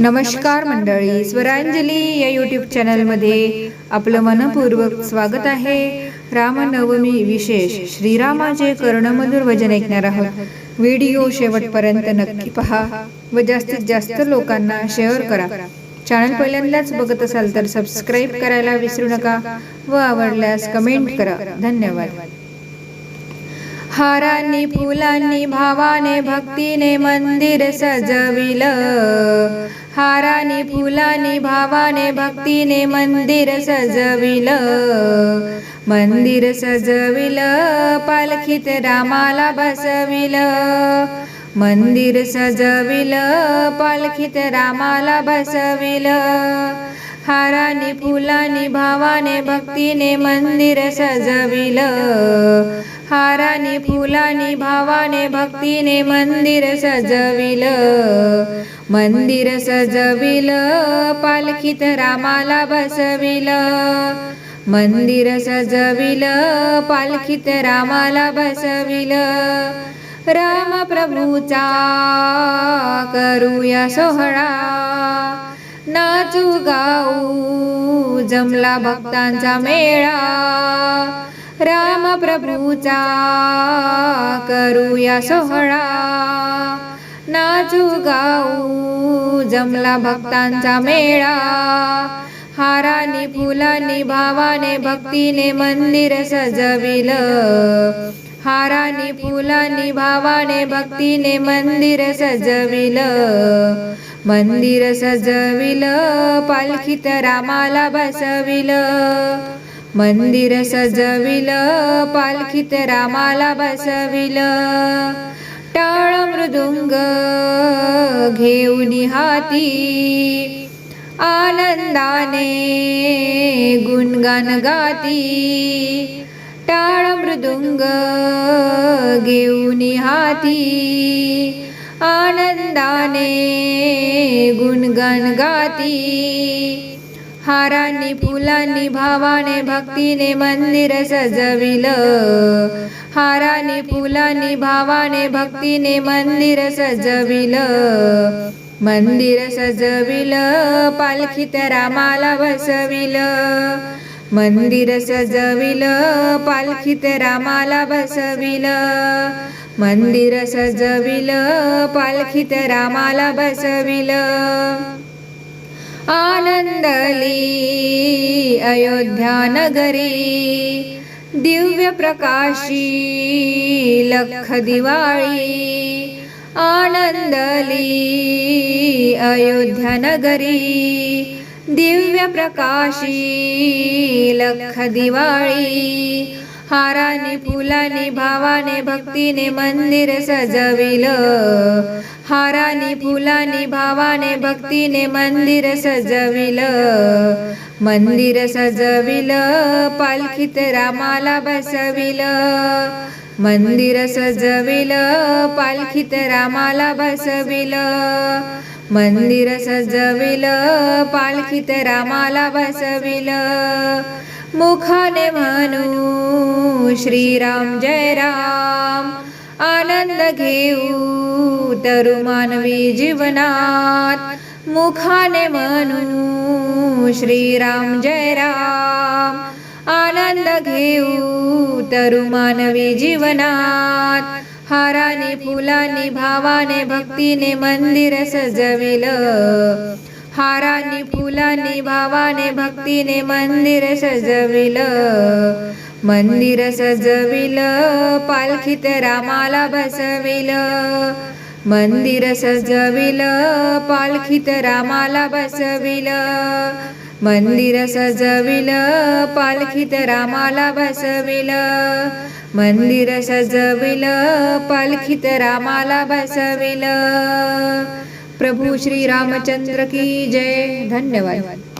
नमस्कार मंडळी स्वरांजली या यूट्यूब चॅनलमध्ये आपलं मनपूर्वक स्वागत आहे. रामनवमी विशेष श्रीरामाचे कर्णमधुर वचन ऐकणार आहोत. व्हिडिओ शेवटपर्यंत नक्की पहा व जास्तीत जास्त लोकांना शेअर करा. चॅनल पहिल्यांदाच बघत असाल तर सबस्क्राईब करायला विसरू नका व आवडल्यास कमेंट करा. धन्यवाद. हारांनी फुलांनी भावाने भक्तीने मंदिर सजविलं. हाराने फुलाने भावाने भक्तीने मंदिर सजविल. मंदिर सजविल पालखीत रामाला बसविल. मंदिर सजविल पालखीत रामाला बसविल. हाराने फुलाने भावाने भक्तीने मंदिर सजविल. हारानी फुलानी भावाने भक्तीने मंदिर सजविल. मंदिर सजविल पालखीत रामाला बसविल. मंदिर सजविल पालखीत रामाला बसविल. राम प्रभूचा करूया सोहळा. नाचू गाऊ जमला भक्तांचा मेळा. राम प्रभूचा करूया सोहळा. नाचू गाऊ जमला भक्तांचा मेळा. हारानी फुलांनी भावाने भक्तीने मंदिर सजविल. हारानी फुलांनी भावाने भक्तीने मंदिर सजविल. मंदिर सजविल पालखीत रामाला बसविल. मंदिर सजविल पालखीत रामाला बसविल. टाळ मृदुंग घेऊन हाती. आनंदाने गुणगान गाती. टाळ मृदुंग घेऊन हाती. आनंदाने गुणगान गाती. हारांनी फुलांनी भावाने भक्तीने मंदिर सजविल. हारांनी फुलांनी भावाने भक्तीने मंदिर सजविल. मंदिर सजविल पालखीत रामाला बसविल. मंदिर सजविल पालखीत रामाला बसविल. मंदिर सजविल पालखीत रामाला बसविल. आनंदली अयोध्या नगरी दिव्य प्रकाशी लख दिवाळी आनंदली अयोध्या नगरी दिव्य प्रकाशी लख दिवाळी हाराने फुलाने भावाने भक्तीने मंदिर सजविल. हारानी फुलानी भावाने भक्तीने मंदिर सजविल. मंदिर सजविल पालखीत रामाला बसविल. मंदिर सजविल पालखीत रामाला बसविल. मंदिर सजविल पालखीत रामाला बसविल. मुखाने म्हणू श्रीराम जय राम। आनंद घेऊ। तरु मानवी जीवनात। मुखाने म्हणू श्रीराम जय राम। आनंद घेऊ। तरु मानवी जीवनात। हाराने फुलाने भावाने भक्तीने मंदिर सजविलं। हारानी फुलानी भावाने भक्तीने मंदिर सजविल. मंदिर सजविल पालखीत रामाला बसविल. मंदिर सजविल पालखीत रामाला बसविल. मंदिर सजविल पालखीत रामाला बसविल. मंदिर सजविल पालखीत रामाला बसविल. प्रभू श्री रामचंद्र की जय। धन्यवाद।